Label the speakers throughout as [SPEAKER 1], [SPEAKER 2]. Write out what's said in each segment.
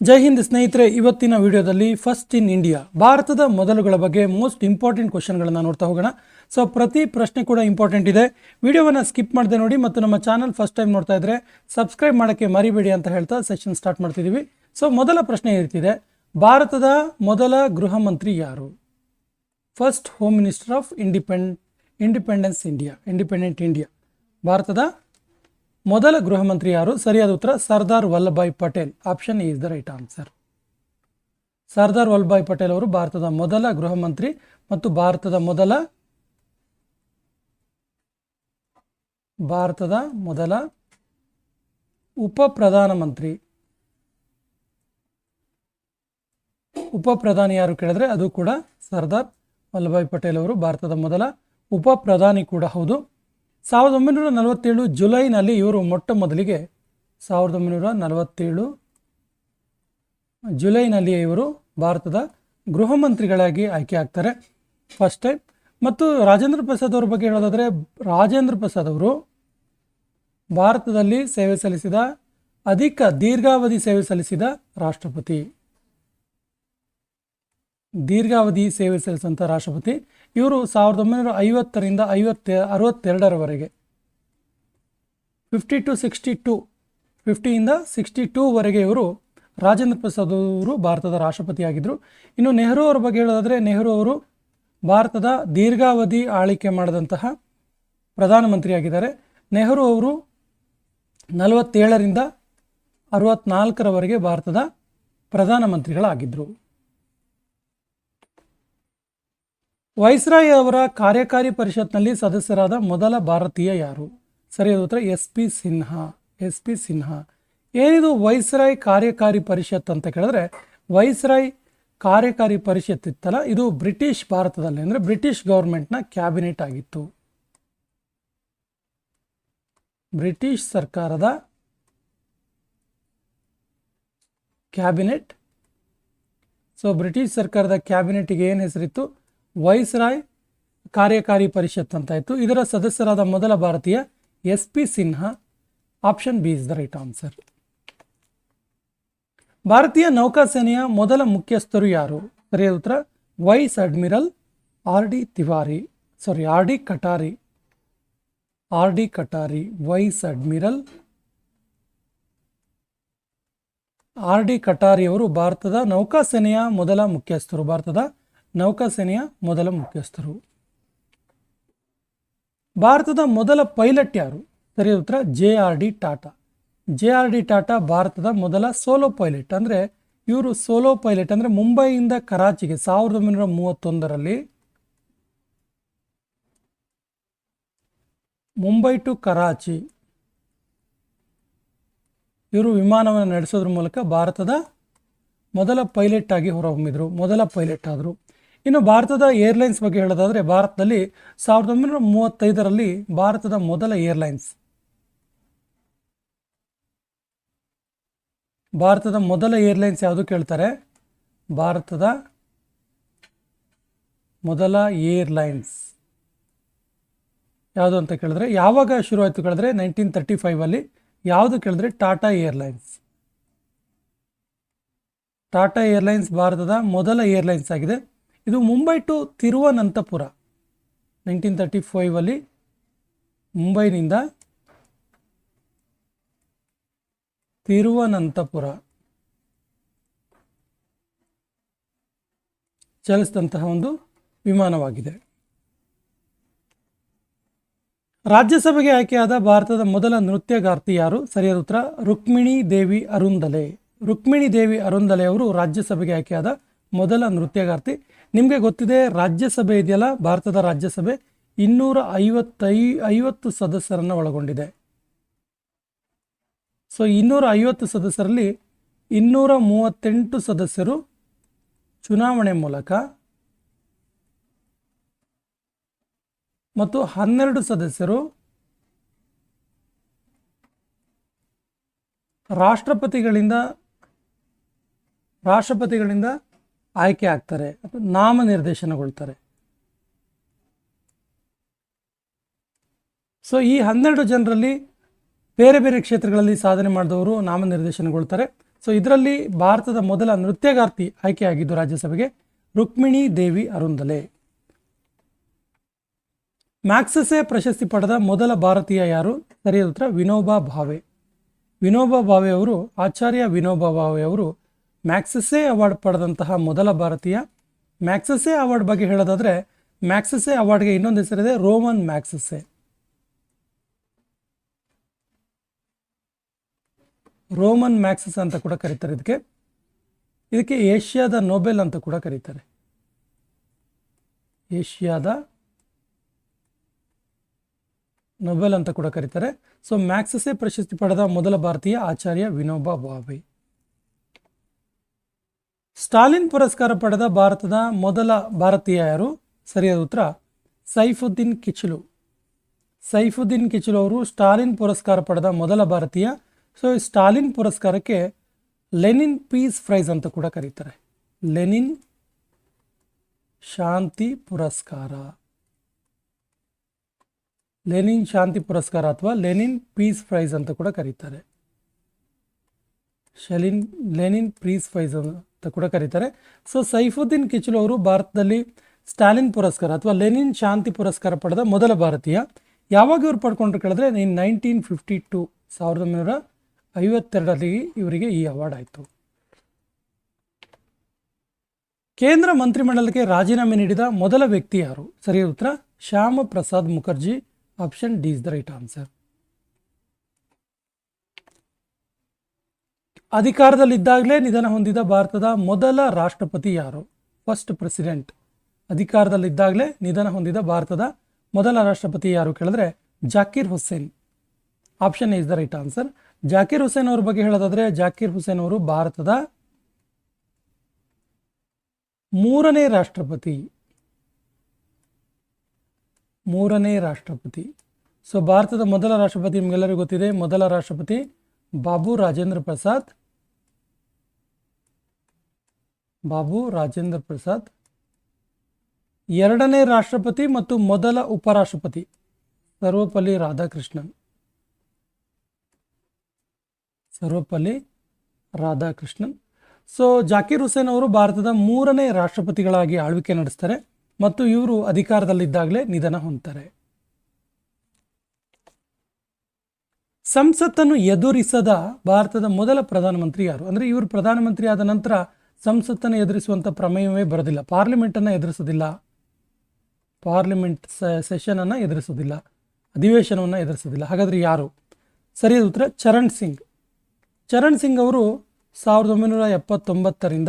[SPEAKER 1] ಜೈ ಹಿಂದ್ ಸ್ನೇಹಿತರೆ, ಇವತ್ತಿನ ವಿಡಿಯೋದಲ್ಲಿ ಫಸ್ಟ್ ಇನ್ ಇಂಡಿಯಾ ಭಾರತದ ಮೊದಲುಗಳ ಬಗ್ಗೆ ಮೋಸ್ಟ್ ಇಂಪಾರ್ಟೆಂಟ್ ಕ್ವಶನ್ಗಳನ್ನು ನೋಡ್ತಾ ಹೋಗೋಣ. ಸೊ ಪ್ರತಿ ಪ್ರಶ್ನೆ ಕೂಡ ಇಂಪಾರ್ಟೆಂಟ್ ಇದೆ. ವಿಡಿಯೋವನ್ನು ಸ್ಕಿಪ್ ಮಾಡದೆ ನೋಡಿ ಮತ್ತು ನಮ್ಮ ಚಾನಲ್ ಫಸ್ಟ್ ಟೈಮ್ ನೋಡ್ತಾ ಇದ್ರೆ ಸಬ್ಸ್ಕ್ರೈಬ್ ಮಾಡೋಕ್ಕೆ ಮರಿಬೇಡಿ ಅಂತ ಹೇಳ್ತಾ ಸೆಷನ್ ಸ್ಟಾರ್ಟ್ ಮಾಡ್ತಿದ್ದೀವಿ ಸೊ ಮೊದಲ ಪ್ರಶ್ನೆ ಇರ್ತಿದೆ ಭಾರತದ ಮೊದಲ ಗೃಹ ಮಂತ್ರಿ ಯಾರು? First home minister of independ independence India independent India ಭಾರತದ ಮೊದಲ ಗೃಹ ಮಂತ್ರಿ ಯಾರು ಸರಿಯಾದ ಉತ್ತರ Sardar Vallabhbhai Patel. Option is the right answer Sardar Vallabhbhai Patel ಅವರು ಭಾರತದ ಮೊದಲ ಗೃಹ ಮಂತ್ರಿ ಮತ್ತು ಭಾರತದ ಮೊದಲ ಭಾರತದ ಮೊದಲ ಉಪ ಪ್ರಧಾನಮಂತ್ರಿ ಉಪ ಪ್ರಧಾನಿ ಯಾರು ಕೇಳಿದ್ರೆ ಅದು ಕೂಡ ಸರ್ದಾರ್ ವಲ್ಲಭಾಯ್ ಪಟೇಲ್ ಅವರು ಭಾರತದ ಮೊದಲ ಉಪ ಪ್ರಧಾನಿ ಕೂಡ ಹೌದು. ಸಾವಿರದ ಒಂಬೈನೂರ ನಲವತ್ತೇಳು ಜುಲೈನಲ್ಲಿ ಇವರು ಮೊಟ್ಟ ಮೊದಲಿಗೆ ಸಾವಿರದ ಒಂಬೈನೂರ ನಲವತ್ತೇಳು ಜುಲೈನಲ್ಲಿ ಇವರು ಭಾರತದ ಗೃಹ ಮಂತ್ರಿಗಳಾಗಿ ಆಯ್ಕೆ ಆಗ್ತಾರೆ. ಫಸ್ಟ್ ಟೈಮ್ ಮತ್ತು ರಾಜೇಂದ್ರ ಪ್ರಸಾದ್ ಅವ್ರ ಬಗ್ಗೆ ಹೇಳೋದಾದರೆ, ರಾಜೇಂದ್ರ ಪ್ರಸಾದ್ ಅವರು ಭಾರತದಲ್ಲಿ ಸೇವೆ ಸಲ್ಲಿಸಿದ, ಅಧಿಕ ದೀರ್ಘಾವಧಿ ಸೇವೆ ಸಲ್ಲಿಸಿದ ರಾಷ್ಟ್ರಪತಿ. ದೀರ್ಘಾವಧಿ ಸೇವೆ ಸಲ್ಲಿಸಿದಂಥ ರಾಷ್ಟ್ರಪತಿ. ಇವರು ಸಾವಿರದ ಒಂಬೈನೂರ ಐವತ್ತರಿಂದ ಐವತ್ತೆ ಅರವತ್ತೆರಡರವರೆಗೆ. ಫಿಫ್ಟಿ ಟು ಸಿಕ್ಸ್ಟಿ ಟು ಫಿಫ್ಟಿಯಿಂದ ಸಿಕ್ಸ್ಟಿ ಟೂವರೆಗೆ ಇವರು ರಾಜೇಂದ್ರ ಪ್ರಸಾದ್ ಅವರು ಭಾರತದ ರಾಷ್ಟ್ರಪತಿಯಾಗಿದ್ದರು ಇನ್ನು ನೆಹರು ಅವರ ಬಗ್ಗೆ ಹೇಳೋದಾದರೆ, ನೆಹರು ಅವರು ಭಾರತದ ದೀರ್ಘಾವಧಿ ಆಳ್ವಿಕೆ ಮಾಡಿದಂತಹ ಪ್ರಧಾನಮಂತ್ರಿಯಾಗಿದ್ದಾರೆ. ನೆಹರು ಅವರು ನಲವತ್ತೇಳರಿಂದ ಅರವತ್ನಾಲ್ಕರವರೆಗೆ ಭಾರತದ ಪ್ರಧಾನಮಂತ್ರಿಗಳಾಗಿದ್ದರು ವೈಸ್ರಾಯ್ ಅವರ ಕಾರ್ಯಕಾರಿ ಪರಿಷತ್ನಲ್ಲಿ ಸದಸ್ಯರಾದ ಮೊದಲ ಭಾರತೀಯ ಯಾರು? ಸರಿಯಾದ ಉತ್ತರ, S P Sinha, S P Sinha. ಏನಿದು ವೈಸ್ರಾಯ್ ಕಾರ್ಯಕಾರಿ ಪರಿಷತ್ ಅಂತ ಕೇಳಿದ್ರೆ, ವೈಸ್ರಾಯ್ ಕಾರ್ಯಕಾರಿ ಪರಿಷತ್ ಇತ್ತಲ್ಲ, ಇದು ಬ್ರಿಟಿಷ್ ಭಾರತದಲ್ಲಿ ಅಂದರೆ ಬ್ರಿಟಿಷ್ ಗೌರ್ಮೆಂಟ್ನ ಕ್ಯಾಬಿನೆಟ್ ಆಗಿತ್ತು. ಬ್ರಿಟಿಷ್ ಸರ್ಕಾರದ ಕ್ಯಾಬಿನೆಟ್. ಸೊ ಬ್ರಿಟಿಷ್ ಸರ್ಕಾರದ ಕ್ಯಾಬಿನೆಟ್ಗೆ ಏನು ಹೆಸರಿತ್ತು? ವೈಸ್ರಾಯ್ ಕಾರ್ಯಕಾರಿ ಪರಿಷತ್ ಅಂತ ಇತ್ತು. ಇದರ ಸದಸ್ಯರಾದ ಮೊದಲ ಭಾರತೀಯ S P Sinha, option B is the right answer. ಭಾರತೀಯ ನೌಕಾಸೇನೆಯ ಮೊದಲ ಮುಖ್ಯಸ್ಥರು ಯಾರು? ಸರಿಯಾದ ಉತ್ತರ, vice admiral R D Tiwari sorry R D Katari. R D Katari, vice admiral. R D Katari ಅವರು ಭಾರತದ ನೌಕಾಸೇನೆಯ ಮೊದಲ ಮುಖ್ಯಸ್ಥರು, ಭಾರತದ ನೌಕಾಸೇನೆಯ ಮೊದಲ ಮುಖ್ಯಸ್ಥರು. ಭಾರತದ ಮೊದಲ ಪೈಲಟ್ ಯಾರು? ಸರಿಯಾದ ಉತ್ತರ, J R D Tata. J R D Tata ಭಾರತದ ಮೊದಲ ಸೋಲೋ ಪೈಲಟ್. ಅಂದರೆ ಇವರು ಸೋಲೋ ಪೈಲಟ್ ಅಂದರೆ ಮುಂಬೈಯಿಂದ ಕರಾಚಿಗೆ ಸಾವಿರದ ಒಂಬೈನೂರ ಮೂವತ್ತೊಂದರಲ್ಲಿ ಮುಂಬೈ ಟು ಕರಾಚಿ. ಇವರು ವಿಮಾನವನ್ನು ನಡೆಸೋದ್ರ ಮೂಲಕ ಭಾರತದ ಮೊದಲ ಪೈಲಟ್ ಆಗಿ ಹೊರಹೊಮ್ಮಿದರು. ಮೊದಲ ಪೈಲಟ್ ಆದರು. ಇನ್ನು ಭಾರತದ ಏರ್ಲೈನ್ಸ್ ಬಗ್ಗೆ ಹೇಳೋದಾದರೆ, ಭಾರತದಲ್ಲಿ ಸಾವಿರದ ಒಂಬೈನೂರ ಮೂವತ್ತೈದರಲ್ಲಿ ಭಾರತದ ಮೊದಲ ಏರ್ಲೈನ್ಸ್. ಭಾರತದ ಮೊದಲ ಏರ್ಲೈನ್ಸ್ ಯಾವುದು ಕೇಳ್ತಾರೆ? ಭಾರತದ ಮೊದಲ ಏರ್ಲೈನ್ಸ್. ಯಾವುದು ಅಂತ ಕೇಳಿದ್ರೆ, ಯಾವಾಗ ಶುರುವಾಯಿತು ಕೇಳಿದ್ರೆ, ನೈನ್ಟೀನ್ ತರ್ಟಿ ಫೈವಲ್ಲಿ ಯಾವುದು ಕೇಳಿದ್ರೆ ಟಾಟಾ ಏರ್ಲೈನ್ಸ್. ಟಾಟಾ ಏರ್ಲೈನ್ಸ್ ಭಾರತದ ಮೊದಲ ಏರ್ಲೈನ್ಸ್ ಆಗಿದೆ. ಇದು Mumbai to Thiruvananthapuram. Nineteen thirty ಫೈವಲ್ಲಿ ಮುಂಬೈನಿಂದ ತಿರುವನಂತಪುರ. ಚಲಿಸಿದಂತಹ ಒಂದು ವಿಮಾನವಾಗಿದೆ. ರಾಜ್ಯಸಭೆಗೆ ಆಯ್ಕೆಯಾದ ಭಾರತದ ಮೊದಲ ನೃತ್ಯಗಾರ್ತಿ ಯಾರು? ಸರಿಯಾದ ಉತ್ತರ, ರುಕ್ಮಿಣಿ ದೇವಿ ಅರುಂದಲೆ ರುಕ್ಮಿಣಿ ದೇವಿ ಅರುಂದಲೆ ಅವರು ರಾಜ್ಯಸಭೆಗೆ ಆಯ್ಕೆಯಾದ ಮೊದಲ ನೃತ್ಯಗಾರ್ತಿ. ನಿಮಗೆ ಗೊತ್ತಿದೆ ರಾಜ್ಯಸಭೆ ಇದೆಯಲ್ಲ, ಭಾರತದ ರಾಜ್ಯಸಭೆ? ಇನ್ನೂರ ಐವತ್ತೈ ಐವತ್ತು ಸದಸ್ಯರನ್ನು ಒಳಗೊಂಡಿದೆ. ಸೊ ಇನ್ನೂರ ಐವತ್ತು ಸದಸ್ಯರಲ್ಲಿ ಇನ್ನೂರ ಮೂವತ್ತೆಂಟು ಸದಸ್ಯರು ಚುನಾವಣೆ ಮೂಲಕ ಮತ್ತು ಹನ್ನೆರಡು ಸದಸ್ಯರು ರಾಷ್ಟ್ರಪತಿಗಳಿಂದ ರಾಷ್ಟ್ರಪತಿಗಳಿಂದ ಆಯ್ಕೆ ಆಗ್ತಾರೆ ಅಥವಾ ನಾಮನಿರ್ದೇಶನಗೊಳ್ತಾರೆ. ಸೊ ಈ ಹನ್ನೆರಡು ಜನರಲ್ಲಿ ಬೇರೆ ಬೇರೆ ಕ್ಷೇತ್ರಗಳಲ್ಲಿ ಸಾಧನೆ ಮಾಡಿದವರು ನಾಮನಿರ್ದೇಶನಗೊಳ್ತಾರೆ. ಸೊ ಇದರಲ್ಲಿ ಭಾರತದ ಮೊದಲ ನೃತ್ಯಗಾರ್ತಿ ಆಯ್ಕೆಯಾಗಿದ್ದು ರಾಜ್ಯಸಭೆಗೆ ರುಕ್ಮಿಣಿ ದೇವಿ ಅರುಂದಲೆ ಮ್ಯಾಕ್ಸಸೆ ಪ್ರಶಸ್ತಿ ಪಡೆದ ಮೊದಲ ಭಾರತೀಯ ಯಾರು? ಸರಿಯಾದ ಉತ್ತರ ವಿನೋಬಾ ಭಾವೆ. ವಿನೋಬಾ ಭಾವೆ ಅವರು, ಆಚಾರ್ಯ ವಿನೋಬಾ ಭಾವೆ ಅವರು ಮ್ಯಾಕ್ಸಸೆ ಅವಾರ್ಡ್ ಪಡೆದಂತಹ ಮೊದಲ ಭಾರತೀಯ. ಮ್ಯಾಕ್ಸಸೆ ಅವಾರ್ಡ್ ಬಗ್ಗೆ ಹೇಳೋದಾದರೆ, ಮ್ಯಾಕ್ಸಸೆ ಅವಾರ್ಡ್ಗೆ ಇನ್ನೊಂದು ಹೆಸರಿದೆ, ರೋಮನ್ ಮ್ಯಾಕ್ಸಸೆ. ರೋಮನ್ ಮ್ಯಾಕ್ಸಸ್ ಅಂತ ಕೂಡ ಕರೀತಾರೆ ಇದಕ್ಕೆ. ಇದಕ್ಕೆ ಏಷ್ಯಾದ ನೊಬೆಲ್ ಅಂತ ಕೂಡ ಕರೀತಾರೆ. ಏಷ್ಯಾದ ನೊಬೆಲ್ ಅಂತ ಕೂಡ ಕರೀತಾರೆ. ಸೊ, ಮ್ಯಾಕ್ಸಸೆ ಪ್ರಶಸ್ತಿ ಪಡೆದ ಮೊದಲ ಭಾರತೀಯ ಆಚಾರ್ಯ ವಿನೋಬಾ ಭಾವೆ ಸ್ಟಾಲಿನ್ ಪುರಸ್ಕಾರ ಪಡೆದ ಭಾರತದ ಮೊದಲ ಭಾರತೀಯ ಯಾರು? ಸರಿಯಾದ ಉತ್ತರ, ಸೈಫುದ್ದೀನ್ ಕಿಚಲು ಸೈಫುದ್ದೀನ್ ಕಿಚಲು ಅವರು ಸ್ಟಾಲಿನ್ ಪುರಸ್ಕಾರ ಪಡೆದ ಮೊದಲ ಭಾರತೀಯ. ಸೊ ಈ ಸ್ಟಾಲಿನ್ ಪುರಸ್ಕಾರಕ್ಕೆ ಲೆನಿನ್ ಪೀಸ್ ಪ್ರೈಸ್ ಅಂತ ಕೂಡ ಕರೀತಾರೆ. ಲೆನಿನ್ ಶಾಂತಿ ಪುರಸ್ಕಾರ. ಲೆನಿನ್ ಶಾಂತಿ ಪುರಸ್ಕಾರ ಅಥವಾ ಲೆನಿನ್ ಪೀಸ್ ಪ್ರೈಸ್ ಅಂತ ಕೂಡ ಕರೀತಾರೆ. ಶಲಿನ್, ಲೆನಿನ್ ಪೀಸ್ ಪ್ರೈಸ್ ಅಂತ ಕೂಡ ಕರೀತಾರೆ. ಸೊ ಸೈಫುದ್ದೀನ್ ಕಿಚಲು ಅವರು ಭಾರತದಲ್ಲಿ ಸ್ಟಾಲಿನ್ ಪುರಸ್ಕಾರ ಅಥವಾ ಲೆನಿನ್ ಶಾಂತಿ ಪುರಸ್ಕಾರ ಪಡೆದ ಮೊದಲ ಭಾರತೀಯ. ಯಾವಾಗ ಇವ್ರು ಪಡ್ಕೊಂಡ್ರು ಕೇಳಿದ್ರೆ ಇನ್ ನೈನ್ಟೀನ್ ಫಿಫ್ಟಿ ಟು ಸಾವಿರದ ಒಂಬೈನೂರ ಐವತ್ತೆರಡರಲ್ಲಿ ಇವರಿಗೆ ಈ ಅವಾರ್ಡ್ ಆಯಿತು. ಕೇಂದ್ರ ಮಂತ್ರಿಮಂಡಲಕ್ಕೆ ರಾಜೀನಾಮೆ ನೀಡಿದ ಮೊದಲ ವ್ಯಕ್ತಿ ಯಾರು? ಸರಿಯಾದ ಉತ್ತರ Shyama Prasad Mukherjee, option D is the right answer. ಅಧಿಕಾರದಲ್ಲಿದ್ದಾಗಲೇ ನಿಧನ ಹೊಂದಿದ ಭಾರತದ ಮೊದಲ ರಾಷ್ಟ್ರಪತಿ ಯಾರು? ಫಸ್ಟ್ ಪ್ರೆಸಿಡೆಂಟ್ ಅಧಿಕಾರದಲ್ಲಿದ್ದಾಗಲೇ ನಿಧನ ಹೊಂದಿದ ಭಾರತದ ಮೊದಲ ರಾಷ್ಟ್ರಪತಿ ಯಾರು ಕೇಳಿದ್ರೆ Zakir Hussain. Option is the right answer Zakir Hussain ಅವ್ರ ಬಗ್ಗೆ ಹೇಳೋದಾದ್ರೆ ಜಾಕೀರ್ ಹುಸೇನ್ ಅವರು ಭಾರತದ ಮೂರನೇ ರಾಷ್ಟ್ರಪತಿ. ಮೂರನೇ ರಾಷ್ಟ್ರಪತಿ. ಸೊ ಭಾರತದ ಮೊದಲ ರಾಷ್ಟ್ರಪತಿ ನಿಮಗೆಲ್ಲರಿಗೂ ಗೊತ್ತಿದೆ. ಮೊದಲ ರಾಷ್ಟ್ರಪತಿ ಬಾಬು ರಾಜೇಂದ್ರ ಪ್ರಸಾದ್ ಬಾಬು ರಾಜೇಂದ್ರ ಪ್ರಸಾದ್. ಎರಡನೇ ರಾಷ್ಟ್ರಪತಿ ಮತ್ತು ಮೊದಲ ಉಪರಾಷ್ಟ್ರಪತಿ ಸರ್ವಪಲ್ಲಿ ರಾಧಾಕೃಷ್ಣನ್. ಸರ್ವಪಲ್ಲಿ ರಾಧಾಕೃಷ್ಣನ್. ಸೊ, ಜಾಕಿರ್ ಹುಸೇನ್ ಅವರು ಭಾರತದ ಮೂರನೇ ರಾಷ್ಟ್ರಪತಿಗಳಾಗಿ ಆಳ್ವಿಕೆ ನಡೆಸ್ತಾರೆ ಮತ್ತು ಇವರು ಅಧಿಕಾರದಲ್ಲಿದ್ದಾಗಲೇ ನಿಧನ ಹೊಂದ್ತಾರೆ. ಸಂಸತ್ತನ್ನು ಎದುರಿಸದ ಭಾರತದ ಮೊದಲ ಪ್ರಧಾನಮಂತ್ರಿ ಯಾರು? ಅಂದರೆ ಇವರು ಪ್ರಧಾನಮಂತ್ರಿ ಆದ ನಂತರ ಸಂಸತ್ತನ್ನು ಎದುರಿಸುವಂಥ ಪ್ರಮೇಯವೇ ಬರೋದಿಲ್ಲ. ಪಾರ್ಲಿಮೆಂಟನ್ನು ಎದುರಿಸೋದಿಲ್ಲ. ಪಾರ್ಲಿಮೆಂಟ್ ಸೆಷನನ್ನು ಎದುರಿಸೋದಿಲ್ಲ. ಅಧಿವೇಶನವನ್ನು ಎದುರಿಸೋದಿಲ್ಲ. ಹಾಗಾದರೆ ಯಾರು? ಸರಿಯಾದ ಉತ್ತರ, ಚರಣ್ ಸಿಂಗ್. ಚರಣ್ ಸಿಂಗ್ ಅವರು ಸಾವಿರದ ಒಂಬೈನೂರ ಎಪ್ಪತ್ತೊಂಬತ್ತರಿಂದ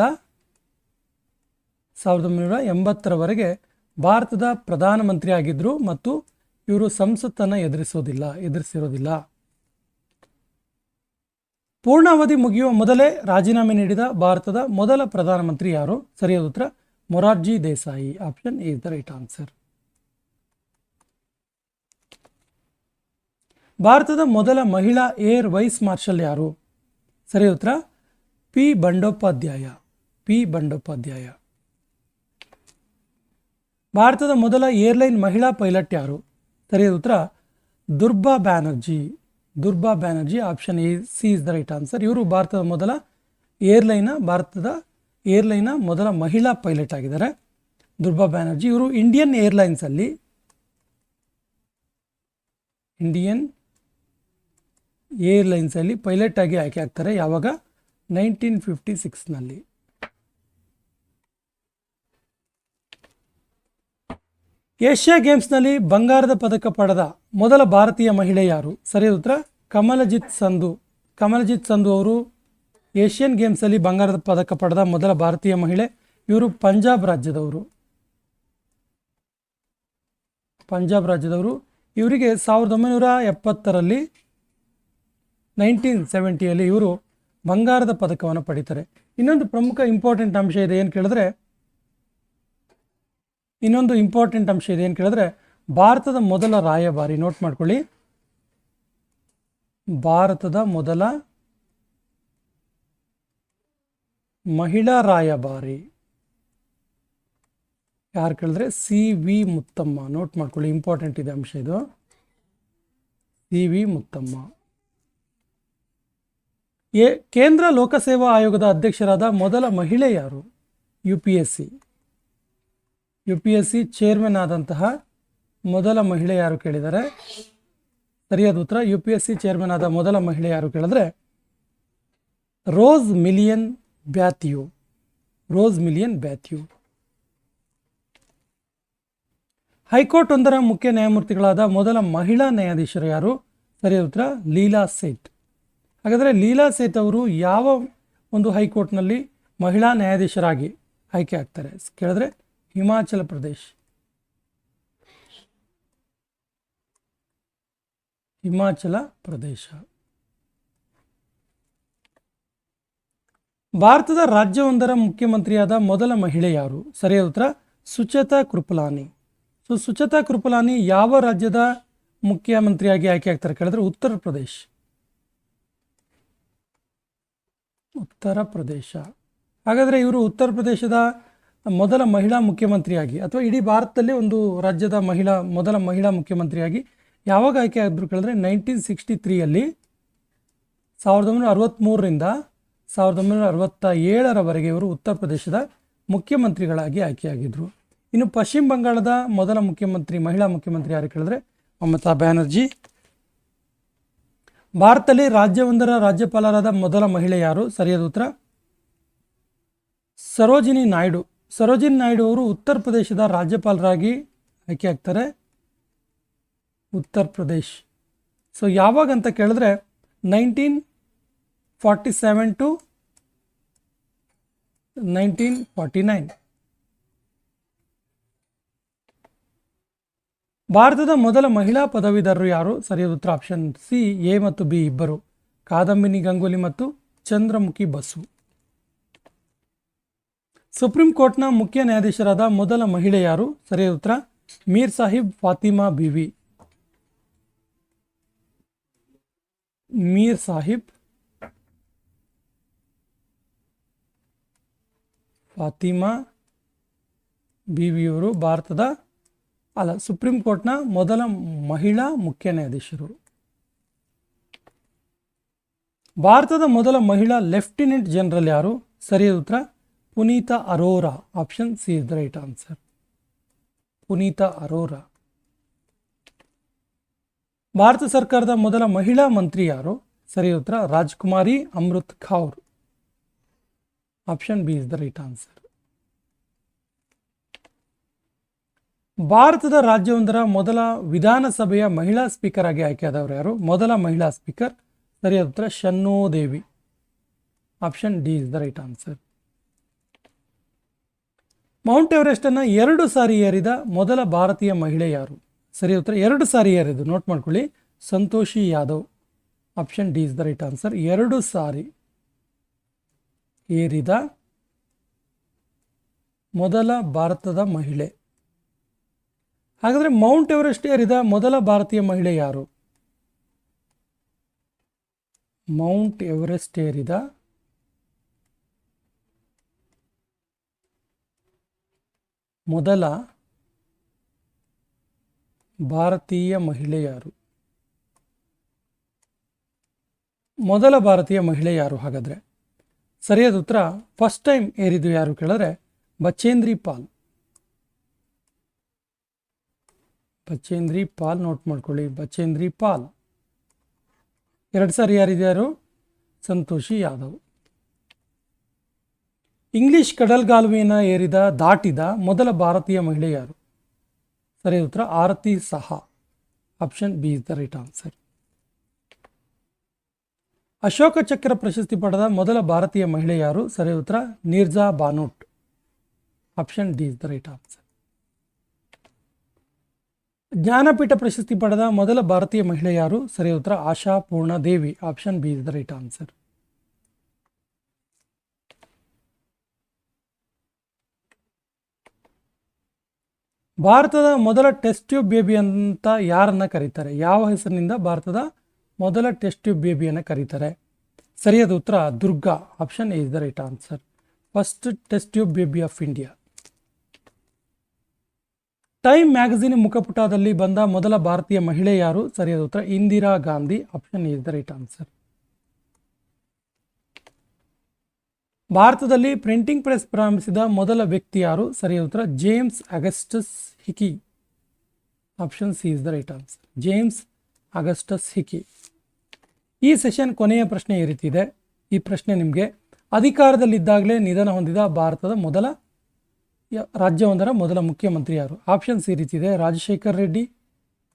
[SPEAKER 1] ಸಾವಿರದ ಒಂಬೈನೂರ ಎಂಬತ್ತರವರೆಗೆ ಭಾರತದ ಪ್ರಧಾನಮಂತ್ರಿ ಆಗಿದ್ದರು ಮತ್ತು ಇವರು ಸಂಸತ್ತನ್ನು ಎದುರಿಸೋದಿಲ್ಲ, ಎದುರಿಸಿರೋದಿಲ್ಲ. ಪೂರ್ಣಾವಧಿ ಮುಗಿಯುವ ಮೊದಲೇ ರಾಜೀನಾಮೆ ನೀಡಿದ ಭಾರತದ ಮೊದಲ ಪ್ರಧಾನಮಂತ್ರಿ ಯಾರು? ಸರಿಯಾದ ಉತ್ತರ, Morarji Desai. Option is the right answer. ಭಾರತದ ಮೊದಲ ಮಹಿಳಾ ಏರ್ ವೈಸ್ ಮಾರ್ಷಲ್ ಯಾರು? ಸರಿಯಾದ ಉತ್ತರ, ಪಿ ಬಂಡೋಪಾಧ್ಯಾಯ. ಪಿ ಬಂಡೋಪಾಧ್ಯಾಯ. ಭಾರತದ ಮೊದಲ ಏರ್ಲೈನ್ ಮಹಿಳಾ ಪೈಲಟ್ ಯಾರು? ಸರಿಯಾದ ಉತ್ತರ, Durba Banerjee. Durba Banerjee option A C is the right answer ಇವರು ಭಾರತದ ಮೊದಲ ಏರ್ಲೈನ ಭಾರತದ ಏರ್ಲೈನ ಮೊದಲ ಮಹಿಳಾ ಪೈಲಟ್ ಆಗಿದ್ದಾರೆ. ದುರ್ಬಾ ಬ್ಯಾನರ್ಜಿ, ಇವರು ಇಂಡಿಯನ್ ಏರ್ಲೈನ್ಸಲ್ಲಿ ಇಂಡಿಯನ್ ಏರ್ಲೈನ್ಸಲ್ಲಿ ಪೈಲಟ್ ಆಗಿ ಆಯ್ಕೆ ಆಗ್ತಾರೆ ಯಾವಾಗ? ನೈನ್ಟೀನ್ ಫಿಫ್ಟಿ ಸಿಕ್ಸ್ನಲ್ಲಿ ಏಷ್ಯಾ ಗೇಮ್ಸ್ನಲ್ಲಿ ಬಂಗಾರದ ಪದಕ ಪಡೆದ ಮೊದಲ ಭಾರತೀಯ ಮಹಿಳೆ ಯಾರು? ಸರಿಯಾದ ಉತ್ತರ, ಕಮಲಜಿತ್ ಸಂಧು. ಕಮಲಜಿತ್ ಸಂಧು ಅವರು ಏಷ್ಯನ್ ಗೇಮ್ಸಲ್ಲಿ ಬಂಗಾರದ ಪದಕ ಪಡೆದ ಮೊದಲ ಭಾರತೀಯ ಮಹಿಳೆ, ಇವರು ಪಂಜಾಬ್ ರಾಜ್ಯದವರು. ಪಂಜಾಬ್ ರಾಜ್ಯದವರು. ಇವರಿಗೆ ಸಾವಿರದ ಒಂಬೈನೂರ ಎಪ್ಪತ್ತರಲ್ಲಿ ನೈನ್ಟೀನ್ ಸೆವೆಂಟಿಯಲ್ಲಿ ಇವರು ಬಂಗಾರದ ಪದಕವನ್ನು ಪಡೀತಾರೆ. ಇನ್ನೊಂದು ಪ್ರಮುಖ ಇಂಪಾರ್ಟೆಂಟ್ ಅಂಶ ಇದೆ, ಏನು ಕೇಳಿದ್ರೆ ಇನ್ನೊಂದು ಇಂಪಾರ್ಟೆಂಟ್ ಅಂಶ ಇದೆ ಏನು ಕೇಳಿದ್ರೆ, ಭಾರತದ ಮೊದಲ ರಾಯಭಾರಿ ನೋಟ್ ಮಾಡ್ಕೊಳ್ಳಿ. ಭಾರತದ ಮೊದಲ ಮಹಿಳಾ ರಾಯಭಾರಿ. ಯಾರು ಕೇಳಿದ್ರೆ? ಸಿ ವಿ ಮುತ್ತಮ್ಮ ನೋಟ್ ಮಾಡ್ಕೊಳ್ಳಿ. ಇಂಪಾರ್ಟೆಂಟ್ ಇದೆ ಅಂಶ ಇದು. C V Muthamma. ಕೇಂದ್ರ ಲೋಕಸೇವಾ ಆಯೋಗದ ಅಧ್ಯಕ್ಷರಾದ ಮೊದಲ ಮಹಿಳೆ ಯಾರು? U P S C. U P S C chairman ಆದಂತಹ ಮೊದಲ ಮಹಿಳೆ ಯಾರು ಕೇಳಿದರೆ? ಸರಿಯಾದ ಉತ್ತರ, U P S C chairman ಆದ ಮೊದಲ ಮಹಿಳೆ ಯಾರು ಕೇಳಿದ್ರೆ? Rose Millian Bathew Rose Millian Bathew high court ಒಂದರ ಮುಖ್ಯ ನ್ಯಾಯಮೂರ್ತಿಗಳಾದ ಮೊದಲ ಮಹಿಳಾ ನ್ಯಾಯಾಧೀಶರು ಯಾರು? ಸರಿಯಾದ ಉತ್ತರ, ಲೀಲಾ ಸೇಠ್. ಹಾಗಾದರೆ ಲೀಲಾ ಸೇಠ್ ಅವರು ಯಾವ ಒಂದು ಹೈಕೋರ್ಟ್ನಲ್ಲಿ ಮಹಿಳಾ ನ್ಯಾಯಾಧೀಶರಾಗಿ ಆಯ್ಕೆ ಆಗ್ತಾರೆ? ಕೇಳಿದ್ರೆ ಹಿಮಾಚಲ ಪ್ರದೇಶ. ಹಿಮಾಚಲ ಪ್ರದೇಶ. ಭಾರತದ ರಾಜ್ಯವೊಂದರ ಮುಖ್ಯಮಂತ್ರಿಯಾದ ಮೊದಲ ಮಹಿಳೆ ಯಾರು? ಸರಿಯಾದ ಉತ್ತರ, ಸುಚೇತಾ ಕೃಪಲಾನಿ. ಸೊ, ಸುಚೇತಾ ಕೃಪಲಾನಿ ಯಾವ ರಾಜ್ಯದ ಮುಖ್ಯಮಂತ್ರಿಯಾಗಿ ಆಯ್ಕೆ ಆಗ್ತಾರೆ ಕೇಳಿದ್ರೆ ಉತ್ತರ ಪ್ರದೇಶ. ಉತ್ತರ ಪ್ರದೇಶ. ಹಾಗಾದರೆ ಇವರು ಉತ್ತರ ಪ್ರದೇಶದ ಮೊದಲ ಮಹಿಳಾ ಮುಖ್ಯಮಂತ್ರಿಯಾಗಿ ಅಥವಾ ಇಡೀ ಭಾರತದಲ್ಲಿ ಒಂದು ರಾಜ್ಯದ ಮಹಿಳಾ, ಮೊದಲ ಮಹಿಳಾ ಮುಖ್ಯಮಂತ್ರಿಯಾಗಿ ಯಾವಾಗ ಆಯ್ಕೆ ಆದರು ಕೇಳಿದ್ರೆ ನೈನ್ಟೀನ್ ಸಿಕ್ಸ್ಟಿ ತ್ರೀಯಲ್ಲಿ ಸಾವಿರದ ಒಂಬೈನೂರ ಅರವತ್ತ್ಮೂರರಿಂದ ಸಾವಿರದ ಒಂಬೈನೂರ ಅರವತ್ತ ಏಳರವರೆಗೆ ಇವರು ಉತ್ತರ ಪ್ರದೇಶದ ಮುಖ್ಯಮಂತ್ರಿಗಳಾಗಿ ಆಯ್ಕೆಯಾಗಿದ್ದರು ಇನ್ನು ಪಶ್ಚಿಮ ಬಂಗಾಳದ ಮೊದಲ ಮುಖ್ಯಮಂತ್ರಿ, ಮಹಿಳಾ ಮುಖ್ಯಮಂತ್ರಿ ಯಾರು ಕೇಳಿದ್ರೆ ಮಮತಾ ಬ್ಯಾನರ್ಜಿ. ಭಾರತದಲ್ಲಿ ರಾಜ್ಯವೊಂದರ ರಾಜ್ಯಪಾಲರಾದ ಮೊದಲ ಮಹಿಳೆ ಯಾರು? ಸರಿಯಾದ ಉತ್ತರ. ಸರೋಜಿನಿ ನಾಯ್ಡು. ಸರೋಜಿನಿ ನಾಯ್ಡು ಅವರು ಉತ್ತರ ಪ್ರದೇಶದ ರಾಜ್ಯಪಾಲರಾಗಿ ಆಯ್ಕೆ ಆಗ್ತಾರೆ. ಉತ್ತರ ಪ್ರದೇಶ್. ಸೊ ಯಾವಾಗ ಅಂತ ಕೇಳಿದ್ರೆ nineteen forty seven to nineteen forty nine ಭಾರತದ ಮೊದಲ ಮಹಿಳಾ ಪದವೀಧರರು ಯಾರು? ಸರಿಯಾದ ಉತ್ತರ ಆಪ್ಷನ್ ಸಿ, ಎ ಮತ್ತು ಬಿ ಇಬ್ಬರು. ಕಾದಂಬಿನಿ ಗಂಗೂಲಿ ಮತ್ತು ಚಂದ್ರಮುಖಿ ಬಸು. ಸುಪ್ರೀಂ ಕೋರ್ಟ್ನ ಮುಖ್ಯ ನ್ಯಾಯಾಧೀಶರಾದ ಮೊದಲ ಮಹಿಳೆ ಯಾರು? ಸರಿಯಾದ ಉತ್ತರ, ಮೀರ್ ಸಾಹಿಬ್ ಫಾತಿಮಾ ಬಿವಿ. ಮೀರ್ ಸಾಹಿಬ್ ಫಾತಿಮಾ ಬಿವಿಯವರು ಭಾರತದ, ಅಲ್ಲ, ಸುಪ್ರೀಂ ಕೋರ್ಟ್ನ ಮೊದಲ ಮಹಿಳಾ ಮುಖ್ಯ ನ್ಯಾಯಾಧೀಶರು. ಭಾರತದ ಮೊದಲ ಮಹಿಳಾ ಲೆಫ್ಟಿನೆಂಟ್ ಜನರಲ್ ಯಾರು? ಸರಿಯಾದ ಉತ್ತರ Punita Arora option C is the right answer. Punita Arora. Bharat ಸರ್ಕಾರದ ಮೊದಲ ಮಹಿಳಾ ಮಂತ್ರಿ ಯಾರು? ಸರಿ ಉತ್ತರ, Rajkumari Amrit Kaur option B is the right answer ಭಾರತದ ರಾಜ್ಯವೊಂದರ ಮೊದಲ ವಿಧಾನಸಭೆಯ ಮಹಿಳಾ ಸ್ಪೀಕರ್ ಆಗಿ ಆಯ್ಕೆಯಾದವರು ಯಾರು? ಮೊದಲ ಮಹಿಳಾ ಸ್ಪೀಕರ್ ಸರಿಯಾದ ಉತ್ತರ, Shanno option D is the right answer Mount Everest ಅನ್ನು ಎರಡು ಸಾರಿ ಏರಿದ ಮೊದಲ ಭಾರತೀಯ ಮಹಿಳೆ ಯಾರು? ಸರಿ, ಉತ್ತರ. ಎರಡು ಸಾರಿ ಏರಿದ್ದು. ನೋಟ್ ಮಾಡ್ಕೊಳ್ಳಿ. Santoshi Yadav. Option D is the right answer. ಎರಡು ಸಾರಿ ಏರಿದ ಮೊದಲ ಭಾರತದ ಮಹಿಳೆ. ಹಾಗಾದರೆ ಮೌಂಟ್ ಎವರೆಸ್ಟ್ ಏರಿದ ಮೊದಲ ಭಾರತೀಯ ಮಹಿಳೆ ಯಾರು? ಮೌಂಟ್ ಎವರೆಸ್ಟ್ ಏರಿದ ಮೊದಲ ಭಾರತೀಯ ಮಹಿಳೆ ಯಾರು? ಮೊದಲ ಭಾರತೀಯ ಮಹಿಳೆ ಯಾರು ಹಾಗಾದರೆ? ಸರಿಯಾದ ಉತ್ತರ ಫಸ್ಟ್ ಟೈಮ್ ಏರಿದ್ದು ಯಾರು ಕೇಳಿದ್ರೆ ಬಚೇಂದ್ರಿ ಪಾಲ್. ಬಚೇಂದ್ರಿ ಪಾಲ್ ನೋಟ್ ಮಾಡ್ಕೊಳ್ಳಿ ಬಚೇಂದ್ರಿ ಪಾಲ್. ಎರಡು ಸಾರಿ ಯಾರಿದ್ಯಾರು? ಸಂತೋಷಿ ಯಾದವ್. ಇಂಗ್ಲಿಷ್ ಕಡಲ್ಗಾಲುವೆಯನ್ನು ಏರಿದ, ದಾಟಿದ ಮೊದಲ ಭಾರತೀಯ ಮಹಿಳೆ ಯಾರು? ಸರಿ, ಉತ್ತರ Arati Saha. Option B is the right answer. Ashoka Chakra ಪ್ರಶಸ್ತಿ ಪಡೆದ ಮೊದಲ ಭಾರತೀಯ ಮಹಿಳೆ ಯಾರು? ಸರಿ, ಉತ್ತರ Neerja Bhanot. Option D is the right answer. Jnanpith ಪ್ರಶಸ್ತಿ ಪಡೆದ ಮೊದಲ ಭಾರತೀಯ ಮಹಿಳೆ ಯಾರು? ಸರಿ, ಉತ್ತರ Asha Purna Devi option B is the right answer. ಭಾರತದ ಮೊದಲ ಟೆಸ್ಟ್ ಟ್ಯೂಬ್ ಬೇಬಿ ಅಂತ ಯಾರನ್ನು ಕರೀತಾರೆ? ಯಾವ ಹೆಸರಿನಿಂದ ಭಾರತದ ಮೊದಲ ಟೆಸ್ಟ್ ಟ್ಯೂಬ್ ಬೇಬಿಯನ್ನು ಕರೀತಾರೆ? ಸರಿಯಾದ ಉತ್ತರ Durga. Option is the right answer first test tube baby of India. Time magazine ಮುಖಪುಟದಲ್ಲಿ ಬಂದ ಮೊದಲ ಭಾರತೀಯ ಮಹಿಳೆ ಯಾರು? ಸರಿಯಾದ ಉತ್ತರ Indira Gandhi. Option is the right answer ಭಾರತದಲ್ಲಿ ಪ್ರಿಂಟಿಂಗ್ ಪ್ರೆಸ್ ಪ್ರಾರಂಭಿಸಿದ ಮೊದಲ ವ್ಯಕ್ತಿ ಯಾರು? ಸರಿಯಾದ ಉತ್ತರ James Augustus Hicky option C is the right answer James Augustus Hicky ಈ ಸೆಷನ್ ಕೊನೆಯ ಪ್ರಶ್ನೆ ಈ ರೀತಿ ಇದೆ. ಈ ಪ್ರಶ್ನೆ ನಿಮಗೆ ಅಧಿಕಾರದಲ್ಲಿದ್ದಾಗಲೇ ನಿಧನ ಹೊಂದಿದ ಭಾರತದ ಮೊದಲ ರಾಜ್ಯವೊಂದರ ಮೊದಲ ಮುಖ್ಯಮಂತ್ರಿ ಯಾರು? ಆಪ್ಷನ್ಸ್ ಈ ರೀತಿ ಇದೆ. ರಾಜಶೇಖರ್ ರೆಡ್ಡಿ,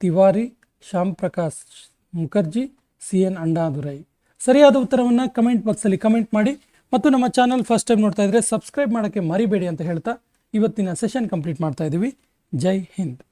[SPEAKER 1] ತಿವಾರಿ, ಶ್ಯಾಮ್ ಪ್ರಕಾಶ್ ಮುಖರ್ಜಿ, ಸಿ ಎನ್ ಅಣ್ಣಾದುರೈ ಸರಿಯಾದ ಉತ್ತರವನ್ನು ಕಮೆಂಟ್ ಬಾಕ್ಸಲ್ಲಿ ಕಮೆಂಟ್ ಮಾಡಿ ಮತ್ತು ನಮ್ಮ ಚಾನಲ್ ಫಸ್ಟ್ ಟೈಮ್ ನೋಡ್ತಾ ಇದ್ರೆ ಸಬ್ಸ್ಕ್ರೈಬ್ ಮಾಡೋಕ್ಕೆ ಮರಿಬೇಡಿ ಅಂತ ಹೇಳ್ತಾ ಇವತ್ತಿನ ಸೆಷನ್ ಕಂಪ್ಲೀಟ್ ಮಾಡ್ತಾ ಇದ್ದೀವಿ ಜೈ ಹಿಂದ್